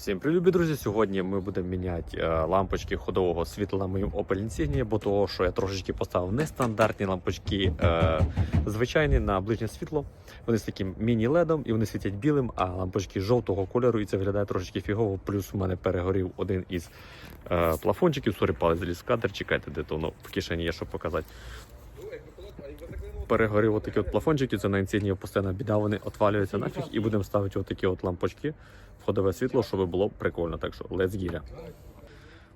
Всім привіт, друзі! Сьогодні ми будемо міняти е, лампочки ходового світла на моїм Opel Insignia, бо того, що я трошечки поставив нестандартні лампочки, е, звичайні на ближнє світло. Вони з таким міні-ледом і вони світять білим, а лампочки жовтого кольору, і це виглядає трошечки фігово. Плюс у мене перегорів один із е, плафончиків. Сорі, палець заліз кадр. Чекайте, де то воно в кишені є, щоб показати. Перегорів отакі от плафончики, це на інсігнії постійна біда, вони отвалюються нафіг і будемо ставити отакі от лампочки в ходове світло, щоб було прикольно. Так що let's гіря.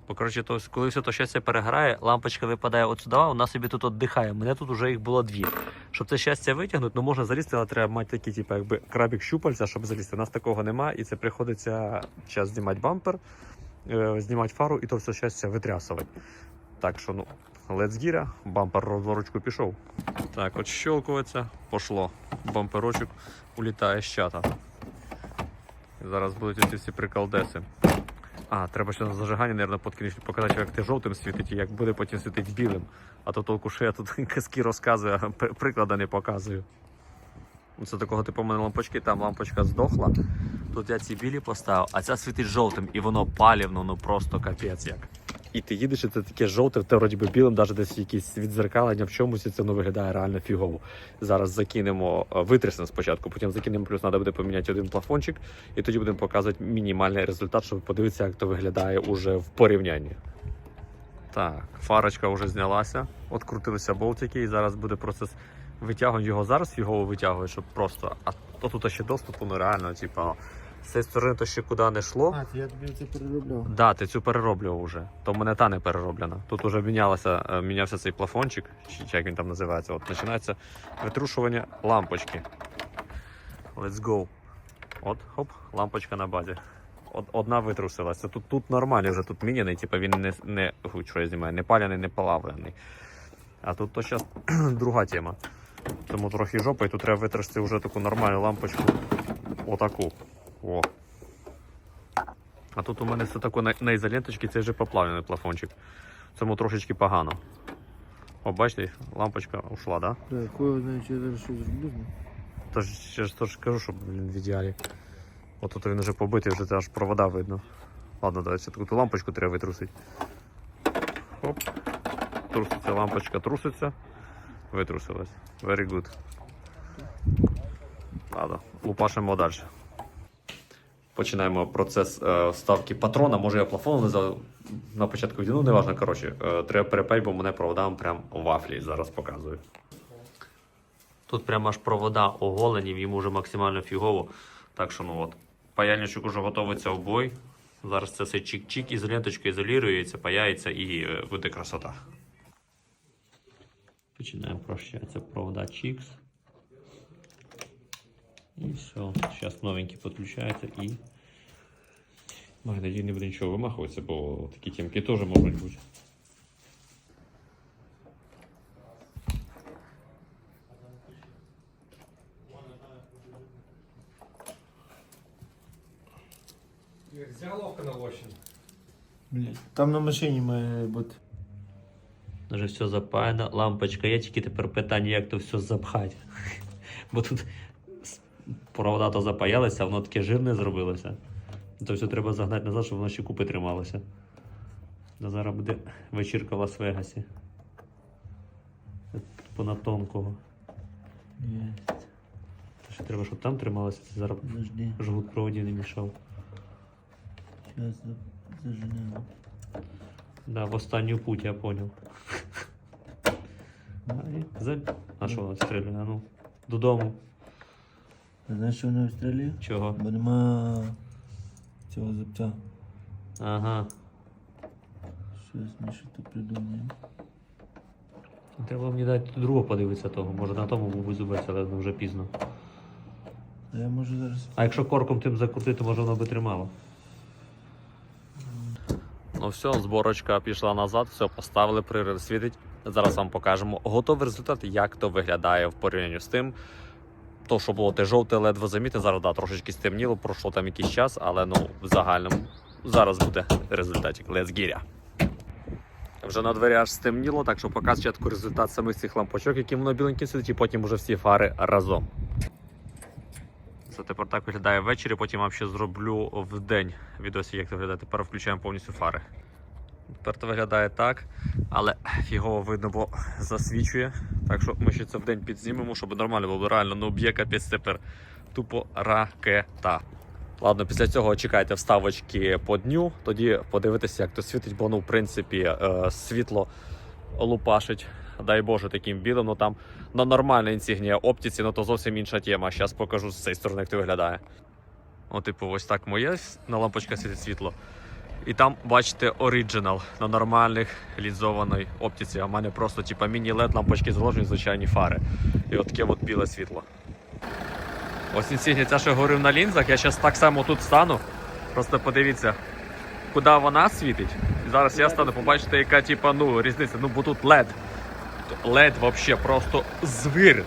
Бо коротше, то коли все то щастя переграє, лампочка випадає от сюди, вона собі тут от дихає. Мене тут вже їх було дві. Щоб це щастя витягнути, ну можна залізти, але треба мати такі, типу, якби крабік щупальця, щоб залізти. У нас такого немає, і це приходиться час знімати бампер, е, знімати фару і то все щастя витрясувати. Так що, ну, гіря, бампер розворочку пішов. Так, от щелкується, пошло. Бамперочок улітає з чата. Зараз будуть ці всі приколдеси. А, треба ще на зажиганні, мабуть, подкінчити, показати, як ти жовтим світить і як буде потім світити білим. А то толку, що я тут казки розказую, а приклади не показую. Ну, Це такого типу мене лампочки, там лампочка здохла. Тут я ці білі поставив, а ця світить жовтим, і воно палівно, ну просто капець як. І ти їдеш, і це таке жовте, те вроді би білим, навіть десь якісь відзеркалення в чомусь, і це воно виглядає реально фігово. Зараз закинемо, е, витрясемо спочатку, потім закинемо, плюс треба буде поміняти один плафончик, і тоді будемо показувати мінімальний результат, щоб подивитися, як то виглядає уже в порівнянні. Так, фарочка вже знялася, открутилися болтики, і зараз буде процес витягування його зараз фігово витягує, щоб просто. А то тут ще доступу ну реально, типа, з цієї сторони то ще куди не йшло. А, я тобі це переробляв. Да, ти цю перероблював уже. То в мене та не перероблена. Тут уже мінялося, е, мінявся цей плафончик, чи, як він там називається. От починається витрушування лампочки. Let's go. От, хоп, лампочка на базі. Од- Одна витрусилася. Тут, тут нормальний вже, тут міняний, типу він не, не, що я знімаю, не паляний, не полавлений. А тут то зараз друга тема. Тому трохи жопа, і тут треба витрусити вже таку нормальну лампочку. Отаку. О. А тут у мене все таке на, на ізоленточці, це вже поплавлений плафончик. Цьому трошечки погано. О, бачите, лампочка ушла, да? Да, кое знаю, що я зараз що зроблю. Тож я ж теж кажу, що блін, в ідеалі. От тут він вже побитий, вже аж провода видно. Ладно, давай все таку лампочку треба витрусити. Хоп. Труситься лампочка, труситься. Витрусилась. Very good. Ладно, лупашимо далі. Починаємо процес е, ставки патрона. Може я плафон назвав на початку відео, ну не важно. Коротше, е, треба перепей, бо мене проводам прям вафлі. Зараз показую. Тут прямо аж провода оголені, йому вже максимально фігово. Так що ну от, паяльничок уже готується в бой. Зараз це все чик-чик, ізоленточка ізолюється, паяється і е, буде красота. Починаємо прощатися провода чикс. І все. Зараз новенький підключається і. Ой, надій не буде нічого вимахуватися, бо такі тімки теж можуть бути. Взял на 8. Блять. Там на машині має бути. Вже все запаяно, лампочка є, тільки тепер питання, як то все запхати. Бо тут провода то запаялися, воно таке жирне зробилося. То все треба загнати назад, щоб воно ще купи трималося. Та зараз буде вечірка в Лас-Вегасі. Понад тонкого. Є. Та ще треба, щоб там трималося, це зараз Подожди. жгут проводів не мішав. Зараз заженемо. Да, в останню путь, я понял. А, і за- А що вона стріляє? А Ну, додому. Знаєш, що в Австралії? Чого? Бо нема цього зубця. Ага. Щось ми ще тут придумаємо. Треба мені дати другого подивитися того. Може на тому був би зубець, але вже пізно. А я можу зараз. А якщо корком тим закрутити, може воно би тримало. Ну все, зборочка пішла назад, все, поставили, пририв світить. Зараз вам покажемо готовий результат, як то виглядає в порівнянні з тим. То, що було те жовте, ледве замітне, зараз да, трошечки стемніло, пройшло там якийсь час, але ну в загальному зараз буде результатик. Let's гіря. Вже на двері аж стемніло, так що покажу спочатку результат самих цих лампочок, які воно біленькі сидить, і потім уже всі фари разом. Це тепер так виглядає ввечері, потім вам ще зроблю в день відосі, як це виглядає. Тепер включаємо повністю фари. Тепер це виглядає так, але фігово видно, бо засвічує. Так що ми ще це в день підзнімемо, щоб нормально було. Реально, ну б'є капець тепер. Тупо ракета. Ладно, після цього чекайте вставочки по дню, тоді подивитися, як то світить, бо ну, в принципі, е, світло лупашить. Дай Боже, таким білим. Ну там на нормальній інсігнія оптиці, ну то зовсім інша тема. Зараз покажу з цієї сторони, як це виглядає. О, типу, ось так моє на лампочках світить світло. І там, бачите, оригінал на нормальних лінзованій оптиці. А в мене просто типу, міні-лед лампочки заложені, звичайні фари. І от таке от біле світло. Ось інсігнія ця, що я говорив на лінзах, я зараз так само тут стану. Просто подивіться, куди вона світить. І зараз я стану, побачите, яка типа, ну, різниця. Ну, бо тут LED. LED вообще просто звір.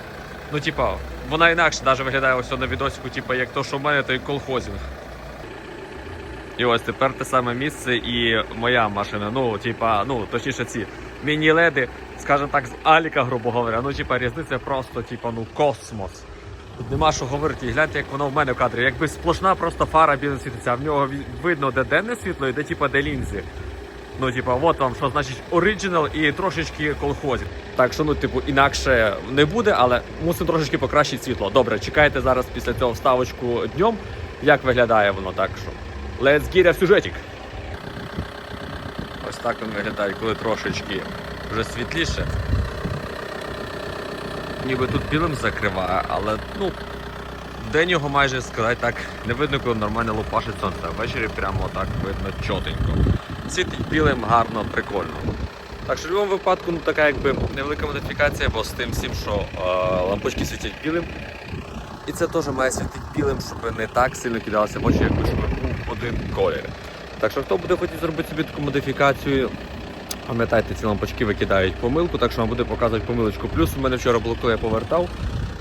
Ну, типа, вона інакше навіть виглядає ось на відосику, типа, як то, що в мене, то і колхозінг. І ось тепер те саме місце і моя машина. Ну, типа, ну, точніше, ці міні-леди, скажімо так, з Аліка, грубо говоря. Ну, типа, різниця просто, типа, ну, космос. Тут нема що говорити, і гляньте, як воно в мене в кадрі. Якби сплошна просто фара білим світиться, а в нього видно, де денне світло і де типа де лінзи. Ну, типа, от вам що значить оригінал і трошечки колхозів. Так що, ну, типу, інакше не буде, але мусимо трошечки покращити світло. Добре, чекайте зараз після цього вставочку днем, як виглядає воно так що. Let's get a сюжетик. Ось так він виглядає, коли трошечки вже світліше. Ніби тут білим закриває, але ну, день його майже сказати так не видно, коли нормально лупашить сонце. А ввечері прямо так видно чотенько. Світить білим, гарно, прикольно. Так що в будь-якому випадку ну, така якби невелика модифікація, бо з тим всім, що е, лампочки світять білим. І це теж має світити білим, щоб не так сильно кидалося в очі, щоб був один колір. Так що хто буде хотіти зробити собі таку модифікацію, пам'ятайте, ці лампочки викидають помилку, так що вам буде показувати помилочку. Плюс у мене вчора було, коли я повертав,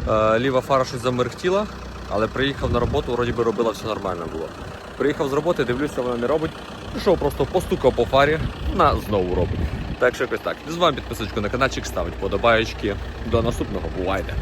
е, ліва фара щось замерехтіла, але приїхав на роботу, вроді би робила все нормально було. Приїхав з роботи, дивлюся, вона не робить. Пішов, просто постукав по фарі, вона знову робить. Так що якось так. З вами підписочку на каналчик, ставить подобаєчки. До наступного, бувайте!